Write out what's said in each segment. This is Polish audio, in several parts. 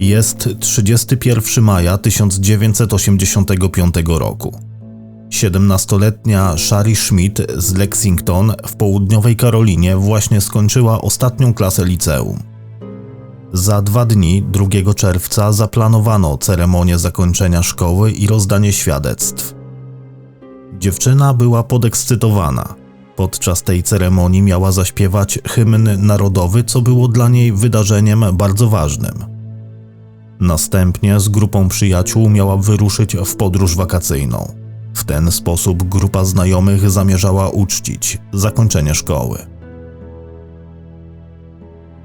Jest 31 maja 1985 roku. 17-letnia Shari Schmidt z Lexington w południowej Karolinie właśnie skończyła ostatnią klasę liceum. Za dwa dni, 2 czerwca, zaplanowano ceremonię zakończenia szkoły i rozdanie świadectw. Dziewczyna była podekscytowana. Podczas tej ceremonii miała zaśpiewać hymn narodowy, co było dla niej wydarzeniem bardzo ważnym. Następnie z grupą przyjaciół miała wyruszyć w podróż wakacyjną. W ten sposób grupa znajomych zamierzała uczcić zakończenie szkoły.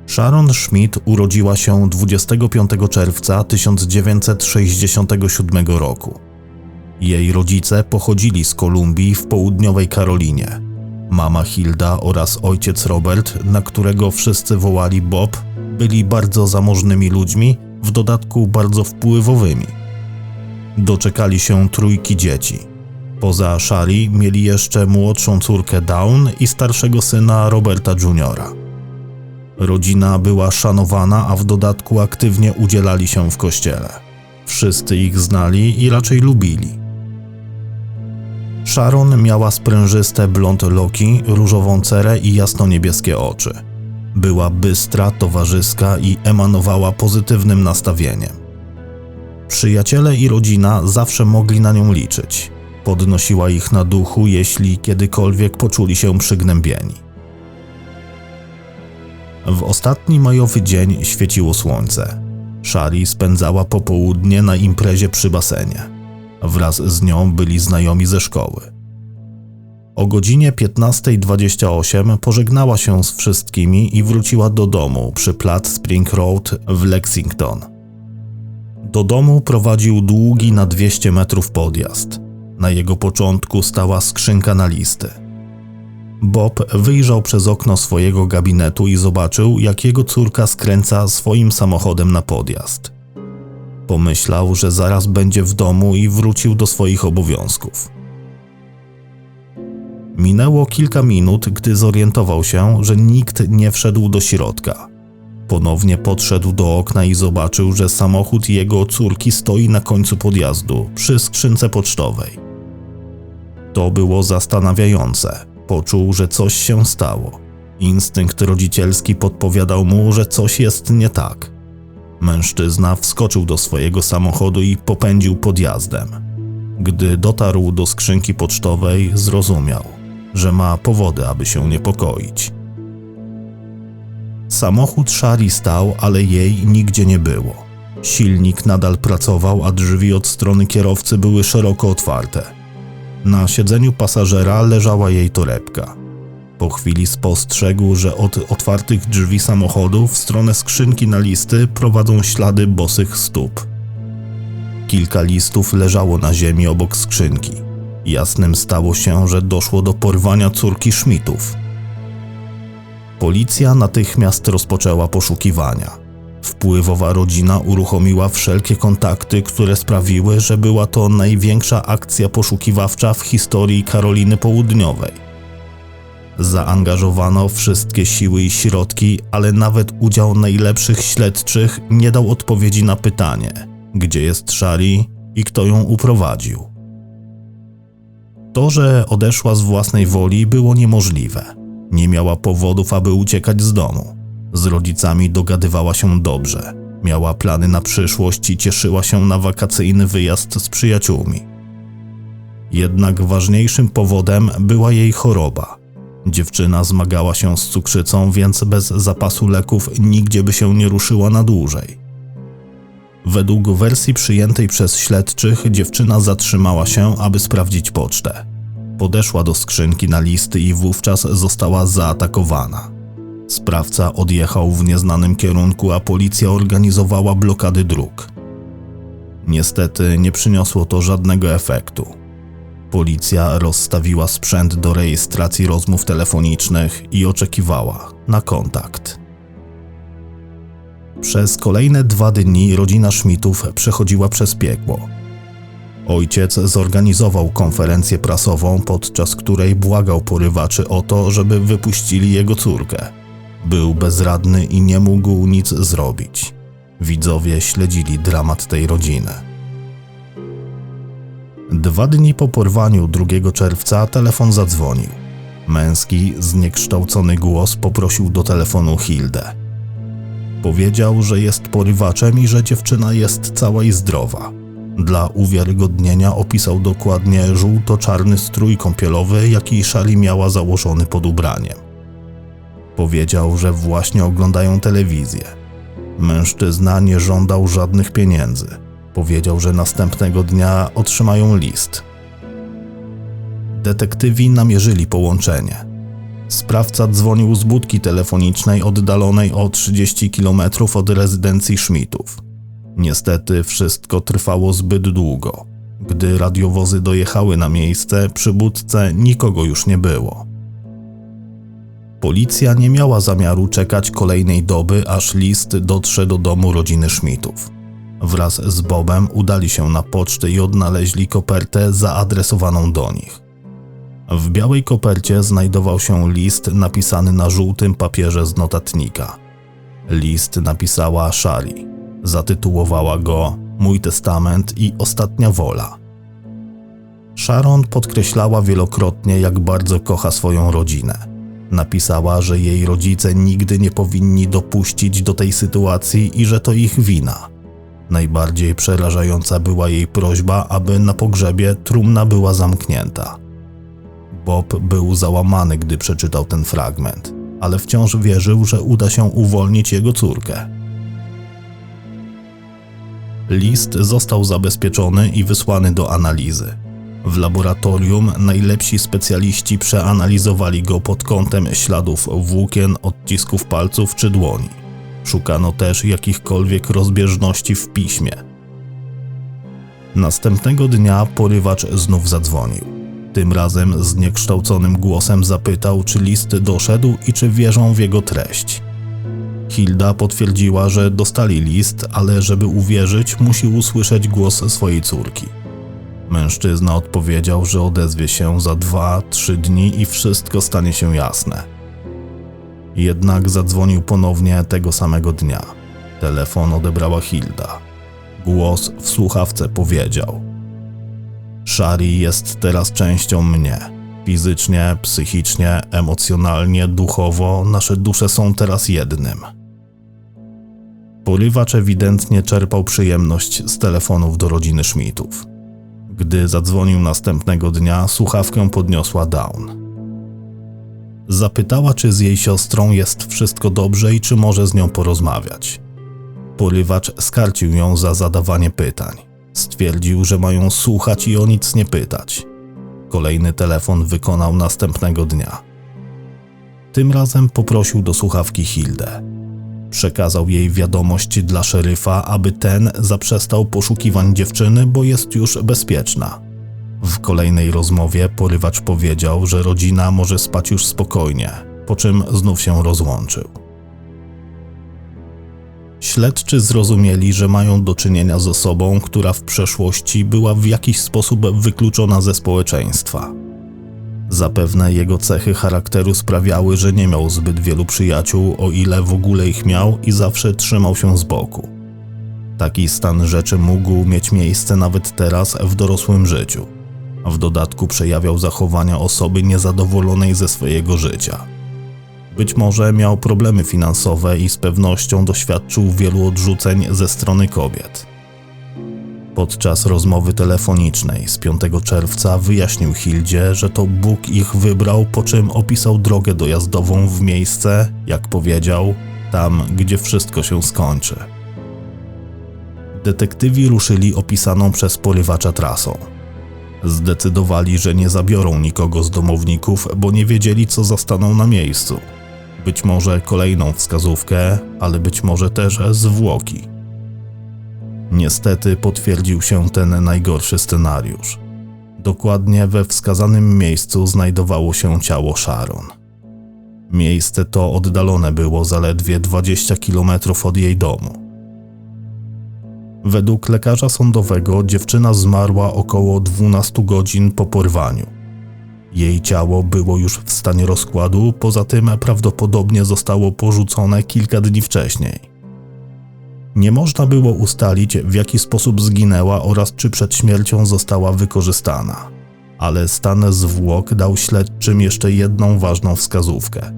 Sharon Schmidt urodziła się 25 czerwca 1967 roku. Jej rodzice pochodzili z Kolumbii w południowej Karolinie. Mama Hilda oraz ojciec Robert, na którego wszyscy wołali Bob, byli bardzo zamożnymi ludźmi, w dodatku bardzo wpływowymi. Doczekali się trójki dzieci. Poza Shari mieli jeszcze młodszą córkę Dawn i starszego syna Roberta Juniora. Rodzina była szanowana, a w dodatku aktywnie udzielali się w kościele. Wszyscy ich znali i raczej lubili. Sharon miała sprężyste blond loki, różową cerę i jasno-niebieskie oczy. Była bystra, towarzyska i emanowała pozytywnym nastawieniem. Przyjaciele i rodzina zawsze mogli na nią liczyć. Podnosiła ich na duchu, jeśli kiedykolwiek poczuli się przygnębieni. W ostatni majowy dzień świeciło słońce. Shari spędzała popołudnie na imprezie przy basenie. Wraz z nią byli znajomi ze szkoły. O godzinie 15.28 pożegnała się z wszystkimi i wróciła do domu przy plac Spring Road w Lexington. Do domu prowadził długi na 200 metrów podjazd. Na jego początku stała skrzynka na listy. Bob wyjrzał przez okno swojego gabinetu i zobaczył, jak jego córka skręca swoim samochodem na podjazd. Pomyślał, że zaraz będzie w domu i wrócił do swoich obowiązków. Minęło kilka minut, gdy zorientował się, że nikt nie wszedł do środka. Ponownie podszedł do okna i zobaczył, że samochód jego córki stoi na końcu podjazdu, przy skrzynce pocztowej. To było zastanawiające. Poczuł, że coś się stało. Instynkt rodzicielski podpowiadał mu, że coś jest nie tak. Mężczyzna wskoczył do swojego samochodu i popędził podjazdem. Gdy dotarł do skrzynki pocztowej, zrozumiał, że ma powody, aby się niepokoić. Samochód Shari stał, ale jej nigdzie nie było. Silnik nadal pracował, a drzwi od strony kierowcy były szeroko otwarte. Na siedzeniu pasażera leżała jej torebka. Po chwili spostrzegł, że od otwartych drzwi samochodu w stronę skrzynki na listy prowadzą ślady bosych stóp. Kilka listów leżało na ziemi obok skrzynki. Jasnym stało się, że doszło do porwania córki Schmidtów. Policja natychmiast rozpoczęła poszukiwania. Wpływowa rodzina uruchomiła wszelkie kontakty, które sprawiły, że była to największa akcja poszukiwawcza w historii Karoliny Południowej. Zaangażowano wszystkie siły i środki, ale nawet udział najlepszych śledczych nie dał odpowiedzi na pytanie, gdzie jest Shari i kto ją uprowadził. To, że odeszła z własnej woli, było niemożliwe. Nie miała powodów, aby uciekać z domu. Z rodzicami dogadywała się dobrze. Miała plany na przyszłość i cieszyła się na wakacyjny wyjazd z przyjaciółmi. Jednak ważniejszym powodem była jej choroba. Dziewczyna zmagała się z cukrzycą, więc bez zapasu leków nigdzie by się nie ruszyła na dłużej. Według wersji przyjętej przez śledczych, dziewczyna zatrzymała się, aby sprawdzić pocztę. Podeszła do skrzynki na listy i wówczas została zaatakowana. Sprawca odjechał w nieznanym kierunku, a policja organizowała blokady dróg. Niestety nie przyniosło to żadnego efektu. Policja rozstawiła sprzęt do rejestracji rozmów telefonicznych i oczekiwała na kontakt. Przez kolejne dwa dni rodzina Schmidtów przechodziła przez piekło. Ojciec zorganizował konferencję prasową, podczas której błagał porywaczy o to, żeby wypuścili jego córkę. Był bezradny i nie mógł nic zrobić. Widzowie śledzili dramat tej rodziny. Dwa dni po porwaniu 2 czerwca telefon zadzwonił. Męski, zniekształcony głos poprosił do telefonu Hildę. Powiedział, że jest porywaczem i że dziewczyna jest cała i zdrowa. Dla uwiarygodnienia opisał dokładnie żółto-czarny strój kąpielowy, jaki Shari miała założony pod ubraniem. Powiedział, że właśnie oglądają telewizję. Mężczyzna nie żądał żadnych pieniędzy. Powiedział, że następnego dnia otrzymają list. Detektywi namierzyli połączenie. Sprawca dzwonił z budki telefonicznej oddalonej o 30 km od rezydencji Schmidtów. Niestety wszystko trwało zbyt długo. Gdy radiowozy dojechały na miejsce, przy budce nikogo już nie było. Policja nie miała zamiaru czekać kolejnej doby, aż list dotrze do domu rodziny Schmidtów. Wraz z Bobem udali się na pocztę i odnaleźli kopertę zaadresowaną do nich. W białej kopercie znajdował się list napisany na żółtym papierze z notatnika. List napisała Shari. Zatytułowała go Mój testament i ostatnia wola. Sharon podkreślała wielokrotnie, jak bardzo kocha swoją rodzinę. Napisała, że jej rodzice nigdy nie powinni dopuścić do tej sytuacji i że to ich wina. Najbardziej przerażająca była jej prośba, aby na pogrzebie trumna była zamknięta. Bob był załamany, gdy przeczytał ten fragment, ale wciąż wierzył, że uda się uwolnić jego córkę. List został zabezpieczony i wysłany do analizy. W laboratorium najlepsi specjaliści przeanalizowali go pod kątem śladów włókien, odcisków palców czy dłoni. Szukano też jakichkolwiek rozbieżności w piśmie. Następnego dnia porywacz znów zadzwonił. Tym razem zniekształconym głosem zapytał, czy list doszedł i czy wierzą w jego treść. Hilda potwierdziła, że dostali list, ale żeby uwierzyć, musi usłyszeć głos swojej córki. Mężczyzna odpowiedział, że odezwie się za dwa, trzy dni i wszystko stanie się jasne. Jednak zadzwonił ponownie tego samego dnia. Telefon odebrała Hilda. Głos w słuchawce powiedział: Shari jest teraz częścią mnie. Fizycznie, psychicznie, emocjonalnie, duchowo nasze dusze są teraz jednym. Porywacz ewidentnie czerpał przyjemność z telefonów do rodziny Schmidtów. Gdy zadzwonił następnego dnia, słuchawkę podniosła Down. Zapytała, czy z jej siostrą jest wszystko dobrze i czy może z nią porozmawiać. Porywacz skarcił ją za zadawanie pytań. Stwierdził, że mają słuchać i o nic nie pytać. Kolejny telefon wykonał następnego dnia. Tym razem poprosił do słuchawki Hildę. Przekazał jej wiadomość dla szeryfa, aby ten zaprzestał poszukiwań dziewczyny, bo jest już bezpieczna. W kolejnej rozmowie porywacz powiedział, że rodzina może spać już spokojnie, po czym znów się rozłączył. Śledczy zrozumieli, że mają do czynienia z osobą, która w przeszłości była w jakiś sposób wykluczona ze społeczeństwa. Zapewne jego cechy charakteru sprawiały, że nie miał zbyt wielu przyjaciół, o ile w ogóle ich miał i zawsze trzymał się z boku. Taki stan rzeczy mógł mieć miejsce nawet teraz w dorosłym życiu. W dodatku przejawiał zachowania osoby niezadowolonej ze swojego życia. Być może miał problemy finansowe i z pewnością doświadczył wielu odrzuceń ze strony kobiet. Podczas rozmowy telefonicznej z 5 czerwca wyjaśnił Hildzie, że to Bóg ich wybrał, po czym opisał drogę dojazdową w miejsce, jak powiedział, tam gdzie wszystko się skończy. Detektywi ruszyli opisaną przez porywacza trasą. Zdecydowali, że nie zabiorą nikogo z domowników, bo nie wiedzieli, co zastaną na miejscu. Być może kolejną wskazówkę, ale być może też zwłoki. Niestety potwierdził się ten najgorszy scenariusz. Dokładnie we wskazanym miejscu znajdowało się ciało Sharon. Miejsce to oddalone było zaledwie 20 km od jej domu. Według lekarza sądowego dziewczyna zmarła około 12 godzin po porwaniu. Jej ciało było już w stanie rozkładu, poza tym prawdopodobnie zostało porzucone kilka dni wcześniej. Nie można było ustalić, w jaki sposób zginęła oraz czy przed śmiercią została wykorzystana. Ale stan zwłok dał śledczym jeszcze jedną ważną wskazówkę.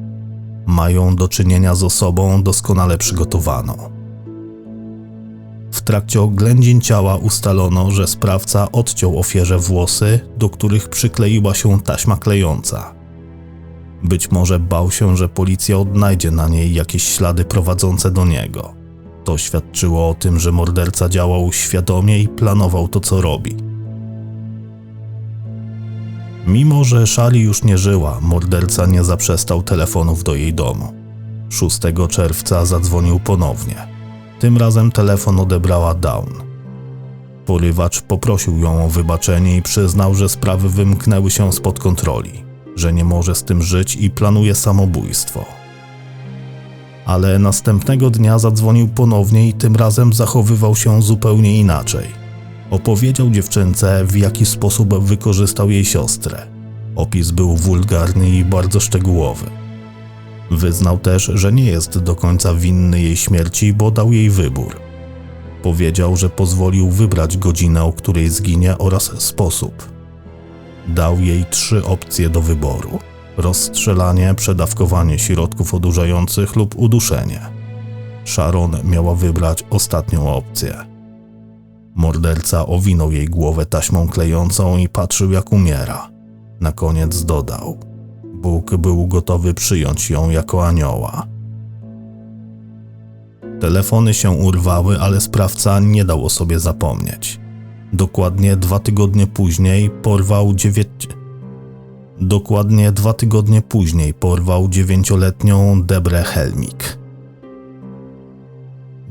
Mają do czynienia z osobą doskonale przygotowaną. W trakcie oględzin ciała ustalono, że sprawca odciął ofierze włosy, do których przykleiła się taśma klejąca. Być może bał się, że policja odnajdzie na niej jakieś ślady prowadzące do niego. To świadczyło o tym, że morderca działał świadomie i planował to, co robi. Mimo, że Shali już nie żyła, morderca nie zaprzestał telefonów do jej domu. 6 czerwca zadzwonił ponownie. Tym razem telefon odebrała Down. Porywacz poprosił ją o wybaczenie i przyznał, że sprawy wymknęły się spod kontroli, że nie może z tym żyć i planuje samobójstwo. Ale następnego dnia zadzwonił ponownie i tym razem zachowywał się zupełnie inaczej. Opowiedział dziewczynce, w jaki sposób wykorzystał jej siostrę. Opis był wulgarny i bardzo szczegółowy. Wyznał też, że nie jest do końca winny jej śmierci, bo dał jej wybór. Powiedział, że pozwolił wybrać godzinę, o której zginie oraz sposób. Dał jej trzy opcje do wyboru: rozstrzelanie, przedawkowanie środków odurzających lub uduszenie. Sharon miała wybrać ostatnią opcję. Morderca owinął jej głowę taśmą klejącą i patrzył, jak umiera. Na koniec dodał: Bóg był gotowy przyjąć ją jako anioła. Telefony się urwały, ale sprawca nie dał o sobie zapomnieć. Dokładnie dwa tygodnie później porwał dziewięć... Dokładnie dwa tygodnie później porwał dziewięcioletnią Debrę Helmik.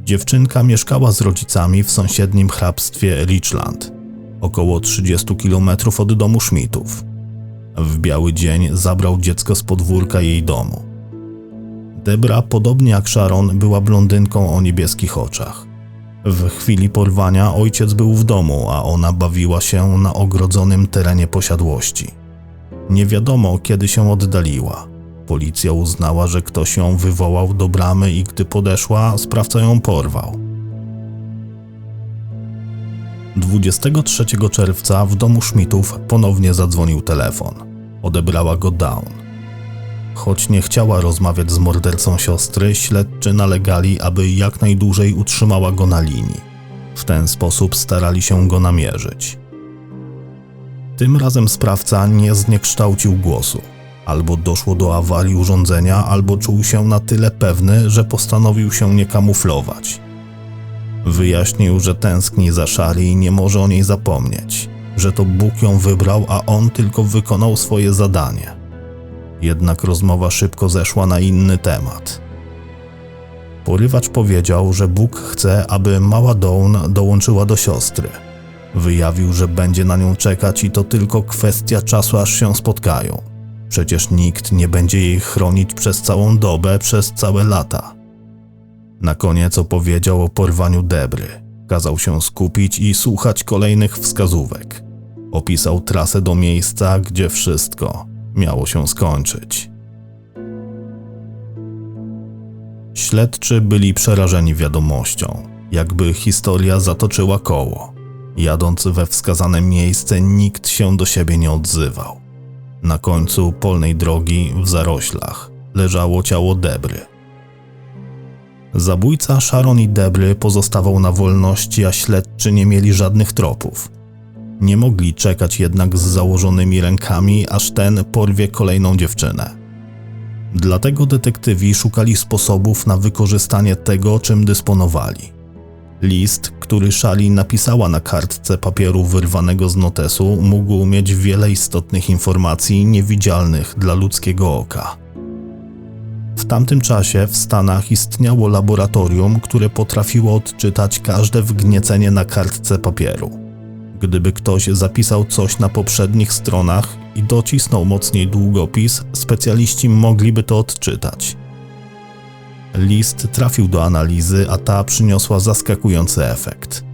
Dziewczynka mieszkała z rodzicami w sąsiednim hrabstwie Richland, około 30 km od domu Schmidtów. W biały dzień zabrał dziecko z podwórka jej domu. Debra, podobnie jak Sharon, była blondynką o niebieskich oczach. W chwili porwania ojciec był w domu, a ona bawiła się na ogrodzonym terenie posiadłości. Nie wiadomo, kiedy się oddaliła. Policja uznała, że ktoś ją wywołał do bramy i gdy podeszła, sprawca ją porwał. 23 czerwca w domu Schmidtów ponownie zadzwonił telefon. Odebrała go Down. Choć nie chciała rozmawiać z mordercą siostry, śledczy nalegali, aby jak najdłużej utrzymała go na linii. W ten sposób starali się go namierzyć. Tym razem sprawca nie zniekształcił głosu. Albo doszło do awarii urządzenia, albo czuł się na tyle pewny, że postanowił się nie kamuflować. Wyjaśnił, że tęskni za Shari i nie może o niej zapomnieć, że to Bóg ją wybrał, a on tylko wykonał swoje zadanie. Jednak rozmowa szybko zeszła na inny temat. Porywacz powiedział, że Bóg chce, aby mała Dawn dołączyła do siostry. Wyjawił, że będzie na nią czekać i to tylko kwestia czasu, aż się spotkają. Przecież nikt nie będzie jej chronić przez całą dobę, przez całe lata. Na koniec opowiedział o porwaniu Debry. Kazał się skupić i słuchać kolejnych wskazówek. Opisał trasę do miejsca, gdzie wszystko miało się skończyć. Śledczy byli przerażeni wiadomością, jakby historia zatoczyła koło. Jadąc we wskazane miejsce, nikt się do siebie nie odzywał. Na końcu polnej drogi, w zaroślach, leżało ciało Debry. Zabójca Sharon i Debry pozostawał na wolności, a śledczy nie mieli żadnych tropów. Nie mogli czekać jednak z założonymi rękami, aż ten porwie kolejną dziewczynę. Dlatego detektywi szukali sposobów na wykorzystanie tego, czym dysponowali. List, który Shali napisała na kartce papieru wyrwanego z notesu, mógł mieć wiele istotnych informacji niewidzialnych dla ludzkiego oka. W tamtym czasie w Stanach istniało laboratorium, które potrafiło odczytać każde wgniecenie na kartce papieru. Gdyby ktoś zapisał coś na poprzednich stronach i docisnął mocniej długopis, specjaliści mogliby to odczytać. List trafił do analizy, a ta przyniosła zaskakujący efekt.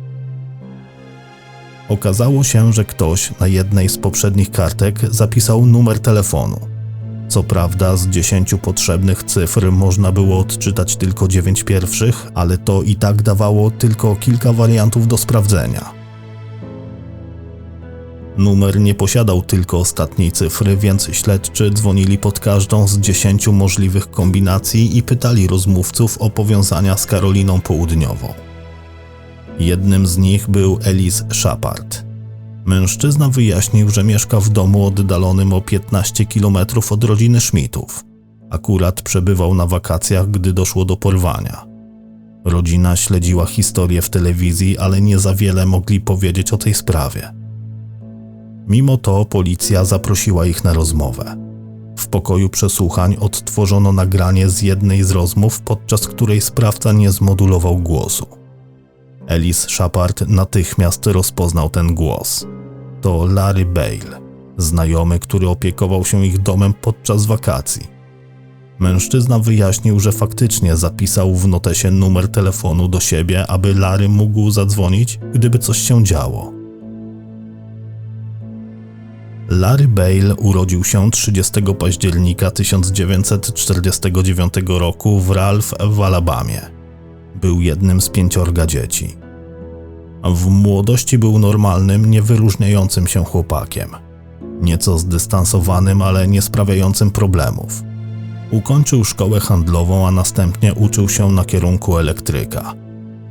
Okazało się, że ktoś na jednej z poprzednich kartek zapisał numer telefonu. Co prawda z 10 potrzebnych cyfr można było odczytać tylko 9 pierwszych, ale to i tak dawało tylko kilka wariantów do sprawdzenia. Numer nie posiadał tylko ostatniej cyfry, więc śledczy dzwonili pod każdą z 10 możliwych kombinacji i pytali rozmówców o powiązania z Karoliną Południową. Jednym z nich był Ellis Shepard. Mężczyzna wyjaśnił, że mieszka w domu oddalonym o 15 km od rodziny Schmidtów. Akurat przebywał na wakacjach, gdy doszło do porwania. Rodzina śledziła historię w telewizji, ale nie za wiele mogli powiedzieć o tej sprawie. Mimo to policja zaprosiła ich na rozmowę. W pokoju przesłuchań odtworzono nagranie z jednej z rozmów, podczas której sprawca nie zmodulował głosu. Ellis Shepard natychmiast rozpoznał ten głos. To Larry Bale, znajomy, który opiekował się ich domem podczas wakacji. Mężczyzna wyjaśnił, że faktycznie zapisał w notesie numer telefonu do siebie, aby Larry mógł zadzwonić, gdyby coś się działo. Larry Bale urodził się 30 października 1949 roku w Ralph w Alabamie. Był jednym z pięciorga dzieci. W młodości był normalnym, niewyróżniającym się chłopakiem. Nieco zdystansowanym, ale nie sprawiającym problemów. Ukończył szkołę handlową, a następnie uczył się na kierunku elektryka.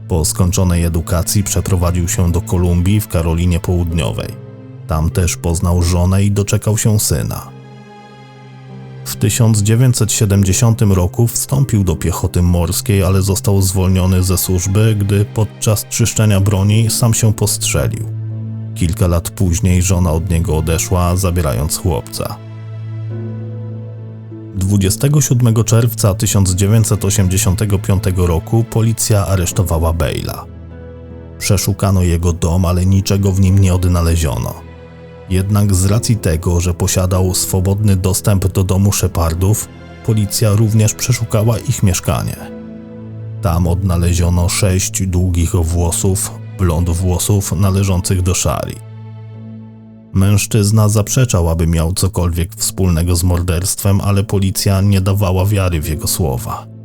Po skończonej edukacji przeprowadził się do Kolumbii w Karolinie Południowej tam też poznał żonę i doczekał się syna. W 1970 roku wstąpił do piechoty morskiej, ale został zwolniony ze służby, gdy podczas czyszczenia broni sam się postrzelił. Kilka lat później żona od niego odeszła, zabierając chłopca. 27 czerwca 1985 roku policja aresztowała Bale'a. Przeszukano jego dom, ale niczego w nim nie odnaleziono. Jednak z racji tego, że posiadał swobodny dostęp do domu Shepardów, policja również przeszukała ich mieszkanie. Tam odnaleziono sześć długich włosów, blond włosów należących do Shari. Mężczyzna zaprzeczał, aby miał cokolwiek wspólnego z morderstwem, ale policja nie dawała wiary w jego słowa.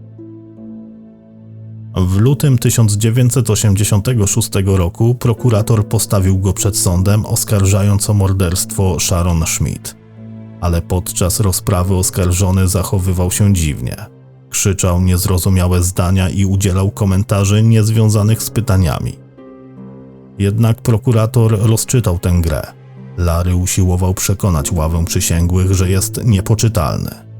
W lutym 1986 roku prokurator postawił go przed sądem, oskarżając o morderstwo Sharon Schmidt. Ale podczas rozprawy oskarżony zachowywał się dziwnie. Krzyczał niezrozumiałe zdania i udzielał komentarzy niezwiązanych z pytaniami. Jednak prokurator rozczytał tę grę. Larry usiłował przekonać ławę przysięgłych, że jest niepoczytalny.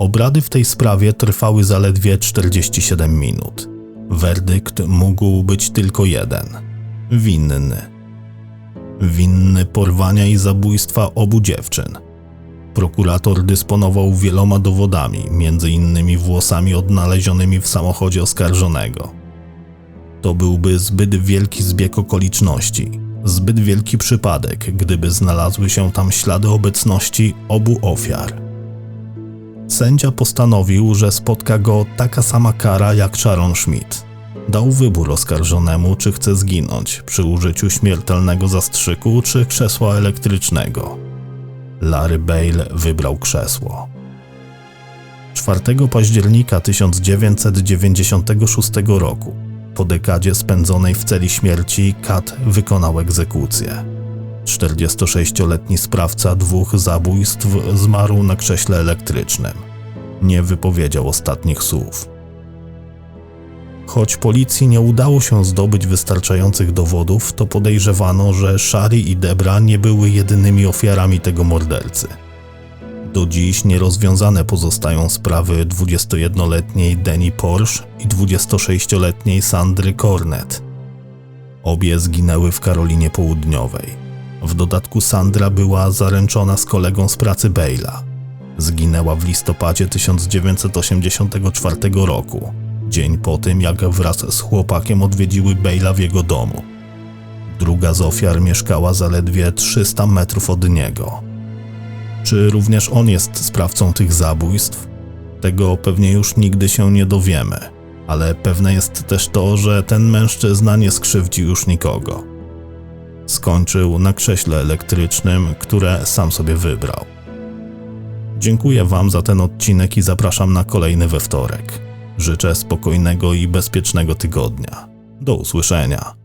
Obrady w tej sprawie trwały zaledwie 47 minut. Werdykt mógł być tylko jeden: winny. Winny porwania i zabójstwa obu dziewczyn. Prokurator dysponował wieloma dowodami, między innymi włosami odnalezionymi w samochodzie oskarżonego. To byłby zbyt wielki zbieg okoliczności, zbyt wielki przypadek, gdyby znalazły się tam ślady obecności obu ofiar. Sędzia postanowił, że spotka go taka sama kara jak Sharon Schmidt. Dał wybór oskarżonemu, czy chce zginąć przy użyciu śmiertelnego zastrzyku czy krzesła elektrycznego. Larry Bale wybrał krzesło. 4 października 1996 roku, po dekadzie spędzonej w celi śmierci, Kat wykonał egzekucję. 46-letni sprawca dwóch zabójstw zmarł na krześle elektrycznym. Nie wypowiedział ostatnich słów. Choć policji nie udało się zdobyć wystarczających dowodów, to podejrzewano, że Shari i Debra nie były jedynymi ofiarami tego mordercy. Do dziś nierozwiązane pozostają sprawy 21-letniej Deni Porsche i 26-letniej Sandry Cornet. Obie zginęły w Karolinie Południowej. W dodatku Sandra była zaręczona z kolegą z pracy Bale'a. Zginęła w listopadzie 1984 roku, dzień po tym jak wraz z chłopakiem odwiedziły Bale'a w jego domu. Druga z ofiar mieszkała zaledwie 300 metrów od niego. Czy również on jest sprawcą tych zabójstw? Tego pewnie już nigdy się nie dowiemy, ale pewne jest też to, że ten mężczyzna nie skrzywdzi już nikogo skończył na krześle elektrycznym, które sam sobie wybrał. Dziękuję Wam za ten odcinek i zapraszam na kolejny we wtorek. Życzę spokojnego i bezpiecznego tygodnia. Do usłyszenia.